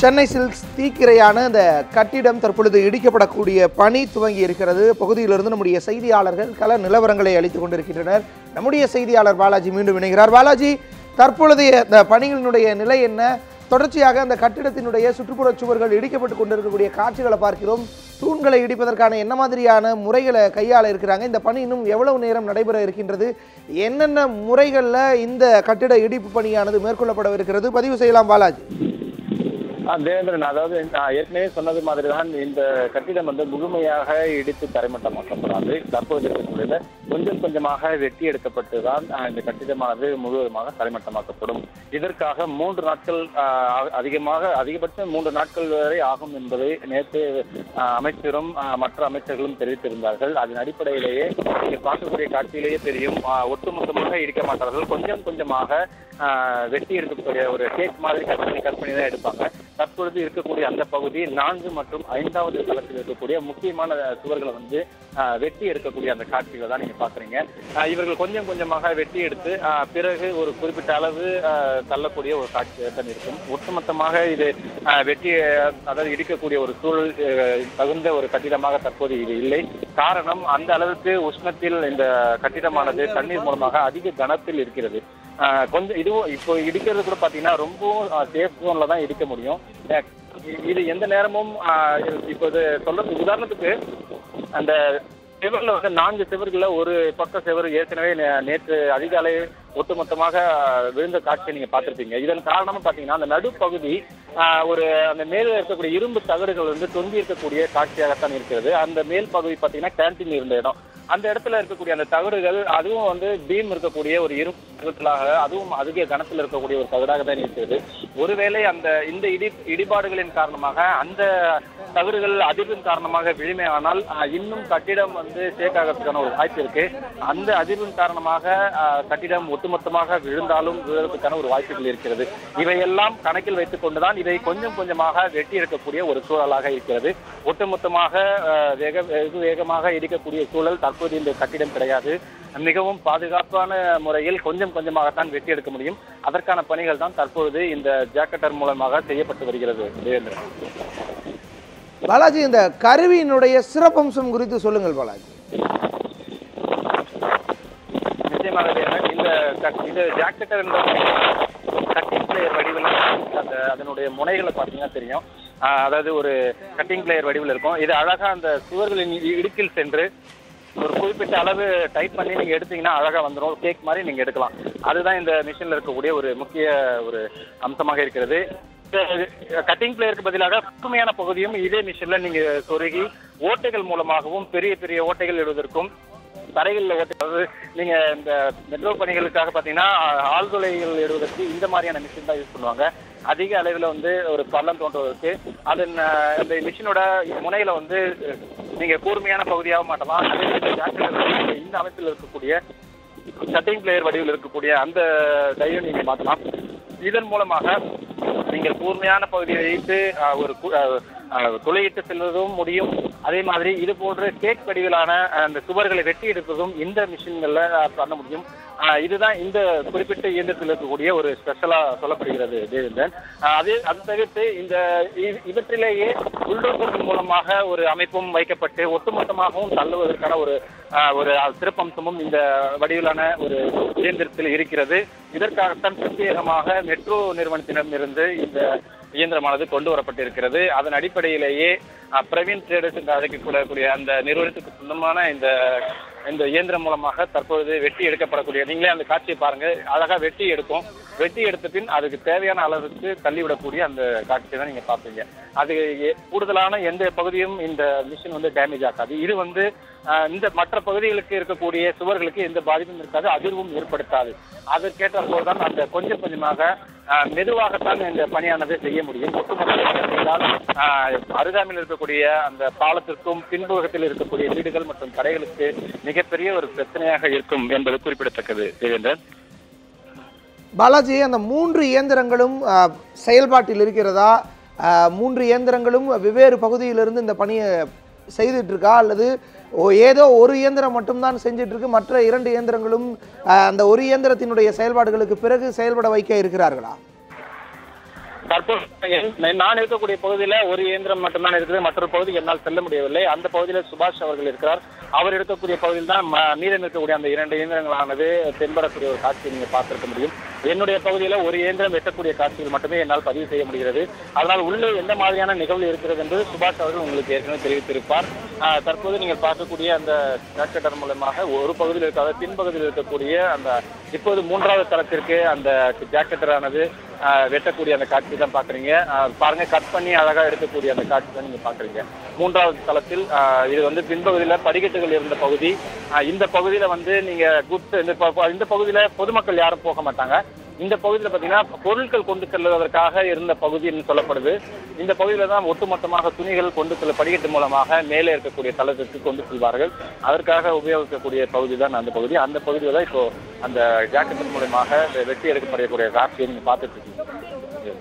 Chennai silks தீக்கிரையான இந்த கட்டிடம் தற்பொழுது இடிக்கப்படக்கூடிய பணி துவங்கி இருக்கிறது. பகுதியிலிருந்து நம்முடைய செய்தியாளர்கள் கல நிலவரங்களை அளித்துக் கொண்டிருக்கின்றனர். நம்முடைய செய்தியாளர் பாலாஜி மீண்டும் இணைகிறார். பாலாஜி தற்பொழுதைய இந்த பணிகளினுடைய நிலை என்ன? தொடர்ச்சியாக அந்த கட்டிடத்தினுடைய சுற்றுப்புற சுவர்கள் இடிக்கப்பட்டு கொண்டிருக்கக்கூடிய காட்சிகளை பார்க்கிறோம். தூண்களை இடிப்பதற்கான என்ன மாதிரியான முறைகளை கையாள இருக்கிறாங்க? இந்த பணி இன்னும் எவ்வளவு நேரம் நடைபெற இருக்கின்றது? என்னென்ன முறைகளில் இந்த கட்டிட இடிப்பு பணியானது மேற்கொள்ளப்படவிருக்கிறது? பதிவு செய்யலாம் பாலாஜி. தேவேந்திரன் அதாவது நான் ஏற்கனவே சொன்னது மாதிரி தான் இந்த கட்டிடம் வந்து முழுமையாக இடித்து தரைமட்டமாக்கப்படாது. தற்போது இருக்கக்கூடியத கொஞ்சம் கொஞ்சமாக வெட்டி எடுக்கப்பட்டு தான் இந்த கட்டிடமானது முழுவதுமாக தரைமட்டமாக்கப்படும். இதற்காக மூன்று நாட்கள் அதிகமாக அதிகபட்சம் மூன்று நாட்கள் வரை ஆகும் என்பதை நேற்று அமைச்சரும் மற்ற அமைச்சர்களும் தெரிவித்திருந்தார்கள். அதன் அடிப்படையிலேயே நீங்கள் பார்க்கக்கூடிய காட்சியிலேயே தெரியும் ஒட்டுமொத்தமாக இடிக்க மாட்டார்கள். கொஞ்சம் கொஞ்சமாக வெட்டி எடுக்கக்கூடிய ஒரு கேக் மாதிரி கட் பண்ணி கட் பண்ணி தான் எடுப்பாங்க. தற்பொழுது இருக்கக்கூடிய அந்த பகுதி நான்கு மற்றும் ஐந்தாவது தளத்தில் இருக்கக்கூடிய முக்கியமான சுவர்களை வந்து வெட்டி எடுக்கக்கூடிய அந்த காட்சிகளை தான் நீங்க பாக்குறீங்க. இவர்கள் கொஞ்சம் கொஞ்சமாக வெட்டி எடுத்து பிறகு ஒரு குறிப்பிட்ட அளவு தள்ளக்கூடிய ஒரு காட்சியாக தான் இருக்கும். ஒட்டுமொத்தமாக இது வெட்டி அதாவது இடிக்கக்கூடிய ஒரு சூழல் தகுந்த ஒரு கட்டிடமாக தற்போது இது இல்லை. காரணம் அந்த அளவுக்கு உஷ்ணத்தில் இந்த கட்டிடமானது தண்ணீர் மூலமாக அதிக கனத்தில் இருக்கிறது. கொஞ்சம் இதுவும் இப்போ இடிக்கிறது கூட பாத்தீங்கன்னா ரொம்பவும் சேஃப் ஜோன்ல தான் இடிக்க முடியும். இது எந்த நேரமும் இப்போ இது சொல்றது உதாரணத்துக்கு அந்த செவரில் வந்து நான்கு செவர்கள்ல ஒரு பக்க செவர் ஏற்கனவே நே- நேற்று அதிகாலை ஒட்டுமொத்தமாக விழுந்த காட்சியை நீங்க பார்த்துருப்பீங்க. இதன் காரணமாக பாத்தீங்கன்னா அந்த நடுப்பகுதி ஒரு அந்த மேல இருக்கக்கூடிய இரும்பு தகடுகள் வந்து தொங்கி இருக்கக்கூடிய காட்சியாகத்தான் இருக்கிறது. அந்த மேல் பகுதி பாத்தீங்கன்னா கேன்டீன் இருந்த இடம். அந்த இடத்துல இருக்கக்கூடிய அந்த தகடுகள் அதுவும் வந்து பீம் இருக்கக்கூடிய ஒரு இரு தகடுகளாக அதுவும் அதிக கனத்தில் இருக்கக்கூடிய ஒரு தகடாக தான் இருக்கிறது. ஒருவேளை அந்த இந்த இடி இடிபாடுகளின் காரணமாக அந்த தகடுகள் அதிர்வின் காரணமாக விழுமையானால் ஆனால் இன்னும் கட்டிடம் வந்து ஷேக் ஆகிறதுக்கான ஒரு வாய்ப்பு இருக்கு. அந்த அதிர்வின் காரணமாக கட்டிடம் ஒட்டுமொத்தமாக விழுந்தாலும் விழுவதற்கான ஒரு வாய்ப்புகள் இருக்கிறது. இவையெல்லாம் கணக்கில் வைத்துக் கொண்டுதான் இதை கொஞ்சம் கொஞ்சமாக வெட்டி எடுக்கக்கூடிய ஒரு சூழலாக இருக்கிறது. ஒட்டுமொத்தமாக வேக வெகு வேகமாக இடிக்கக்கூடிய சூழல் தற்போது இந்த கட்டிடம் கிடையாது. மிகவும் பாதுகாப்பான முறையில் கொஞ்சம் கொஞ்சமாகத்தான் வெட்டி எடுக்க முடியும். அதற்கான பணிகள் தான் தற்பொழுது இந்த ஜாக்கெட்டர் மூலமாக செய்யப்பட்டு வருகிறது பாலாஜி இந்த கருவியினுடைய சிறப்பம்சம் குறித்து சொல்லுங்கள் பாலாஜி. நிச்சயமாக தேவேந்திரன். இந்த இந்த ஜாக்கெட்டர் கட்டிங் பிளேயர் வடிவில் அந்த அதனுடைய முனைகளை பார்த்தீங்கன்னா தெரியும். அதாவது ஒரு கட்டிங் பிளேயர் வடிவில் இருக்கும். இது அழகா அந்த சுவர்களின் இடுக்கில் சென்று ஒரு குறிப்பிட்ட அளவு டைட் பண்ணி நீங்க எடுத்தீங்கன்னா அழகா வந்துடும் கேக் மாதிரி நீங்க எடுக்கலாம். அதுதான் இந்த மிஷின்ல இருக்கக்கூடிய ஒரு முக்கிய ஒரு அம்சமாக இருக்கிறது. கட்டிங் பிளேயருக்கு பதிலாக புதுமையான பகுதியும் இதே மிஷின்ல நீங்க சொருகி ஓட்டைகள் மூலமாகவும் பெரிய பெரிய ஓட்டைகள் இடுவதற்கும் தரைகளில் ஓட்டி அதாவது நீங்க இந்த மெட்ரோ பணிகளுக்காக பாத்தீங்கன்னா ஆழ்துளைகள் இடுவதற்கு இந்த மாதிரியான மிஷின் தான் யூஸ் பண்ணுவாங்க. அதிக அளவில் வந்து ஒரு பள்ளம் தோன்றுவதற்கு அதன் அந்த இந்த மிஷினோட முனையில வந்து நீங்கள் நீங்க கூர்மையான பகுதியாக மாட்டலாம் அதே இந்த அமைப்பில் இருக்கக்கூடிய கட்டிங் பிளேயர் வடிவில் இருக்கக்கூடிய அந்த டைவை நீங்க மாற்றலாம். இதன் மூலமாக நீங்கள் கூர்மையான பகுதியை வைத்து அஹ், ஒரு கு- அஹ், அஹ், துளையிட்டு செல்வதும் முடியும். அதே மாதிரி இது போன்ற கேக் வடிவிலான அந்த சுவர்களை வெட்டி எடுப்பதும் இந்த மிஷின்கள்ல அஹ், பண்ண முடியும். இதுதான் இந்த குறிப்பிட்ட இயந்திரத்தில் இருக்கக்கூடிய ஒரு ஸ்பெஷலா சொல்லப்படுகிறது தேவேந்திரன் அதே அது தவிர்த்து இந்த இவற்றிலேயே புல்டோசர்கள் மூலமாக ஒரு அமைப்பும் வைக்கப்பட்டு ஒட்டுமொத்தமாகவும் தள்ளுவதற்கான ஒரு அஹ், ஒரு சிறப்பம்சமும் இந்த வடிவிலான ஒரு இயந்திரத்தில் இருக்கிறது. இதற்காகத்தான் பிரத்யேகமாக மெட்ரோ நிறுவனத்திடமிருந்து இந்த இயந்திரமானது கொண்டு வரப்பட்டிருக்கிறது. அதன் அடிப்படையிலேயே பிரவீன் ட்ரேடர்ஸ் என்று அழைக்கக்கூடிய அந்த நிறுவனத்துக்கு சொந்தமான இந்த இந்த இயந்திரம் மூலமாக தற்பொழுது வெட்டி எடுக்கப்படக்கூடிய நீங்களே அந்த காட்சியை பாருங்க. அழகா வெட்டி எடுக்கும் வெட்டி எடுத்த பின் அதுக்கு தேவையான அளவுக்கு தள்ளிவிடக்கூடிய அந்த காட்சியை தான் நீங்க பார்ப்பீங்க. அது கூடுதலான எந்த பகுதியும் இந்த மிஷின் வந்து டேமேஜ் ஆகாது. இது வந்து இந்த மற்ற பகுதிகளுக்கு இருக்கக்கூடிய சுவர்களுக்கு எந்த பாதிப்பும் இருக்காது அதிர்வும் ஏற்படுத்தாது. அதற்கேற்ற போதுதான் அந்த கொஞ்சம் கொஞ்சமாக மெதுவாகத்தான் இந்த பணியானது செய்ய முடியும். ஒட்டுமொத்தமாக அருகாமையில் இருக்கக்கூடிய அந்த பாலத்திற்கும் பின்புகத்தில் இருக்கக்கூடிய வீடுகள் மற்றும் கடைகளுக்கு மிகப்பெரிய ஒரு பிரச்சனையாக இருக்கும் என்பது குறிப்பிடத்தக்கது. தேவேந்திரன். பாலாஜி அந்த மூன்று இயந்திரங்களும் செயல்பாட்டில் இருக்கிறதா? மூன்று இயந்திரங்களும் வெவ்வேறு பகுதியிலிருந்து இந்த பணியை செய்துட்ருக்கா அல்லது ஓ ஏதோ ஒரு இயந்திரம் மட்டும்தான் செஞ்சிட்ருக்கு மற்ற இரண்டு இயந்திரங்களும் அந்த ஒரு இயந்திரத்தினுடைய செயல்பாடுகளுக்கு பிறகு செயல்பட வைக்க இருக்கிறார்களா? தற்போது நான் இருக்கக்கூடிய பகுதியில ஒரு இயந்திரம் மட்டும்தான் இருக்குது. மற்றொரு பகுதி என்னால் செல்ல முடியவில்லை. அந்த பகுதியில் சுபாஷ் அவர்கள் இருக்கிறார். அவர் இருக்கக்கூடிய பகுதியில் தான் ம- மீதம் இருக்கக்கூடிய அந்த இரண்டு இயந்திரங்களானது தென்படக்கூடிய ஒரு காட்சியை நீங்க பார்த்திருக்க முடியும். என்னுடைய பகுதியில ஒரு இயந்திரம் எட்டக்கூடிய காட்சிகள் மட்டுமே என்னால் பதிவு செய்ய முடிகிறது. அதனால் உள்ளே எந்த மாதிரியான நிகழ்வு இருக்கிறது என்று சுபாஷ் அவர்கள் உங்களுக்கு ஏற்கனவே தெரிவித்திருப்பார். தற்போது நீங்கள் பார்க்கக்கூடிய அந்த ஜாக்கெட்டர் மூலமாக ஒரு பகுதியில் இருக்காத பின்பகுதியில் இருக்கக்கூடிய அந்த இப்போது மூன்றாவது தளத்திற்கு அந்த ஜாக்கெட்டரானது வெட்டக்கூடிய அந்த காட்சி தான் பாக்குறீங்க ஆஹ் பாருங்க கட் பண்ணி அழகா எடுக்கக்கூடிய அந்த காட்சி தான் நீங்க பாக்குறீங்க மூன்றாவது தளத்தில் ஆஹ் இது வந்து பின்பகுதியில படிக்கட்டுகள் இருந்த பகுதி. ஆஹ் இந்த பகுதியில வந்து நீங்க குட்ஸ் இந்த இந்த பகுதியில பொதுமக்கள் யாரும் போக மாட்டாங்க. இந்த பகுதியில் பார்த்தீங்கன்னா பொருட்கள் கொண்டு செல்வதற்காக இருந்த பகுதின்னு சொல்லப்படுது. இந்த பகுதியில் தான் ஒட்டுமொத்தமாக துணிகள் கொண்டு செல்ல படிக்கட்டு மூலமாக மேலே இருக்கக்கூடிய தளத்திற்கு கொண்டு செல்வார்கள். அதற்காக உபயோகிக்கக்கூடிய பகுதி தான் அந்த பகுதி. அந்த பகுதியில் தான் இப்போ அந்த ஜாக்கெட்டின் மூலமாக வெட்டி எடுக்கப்படக்கூடிய காட்சியை நீங்கள் பார்த்துட்டு இருக்கீங்க.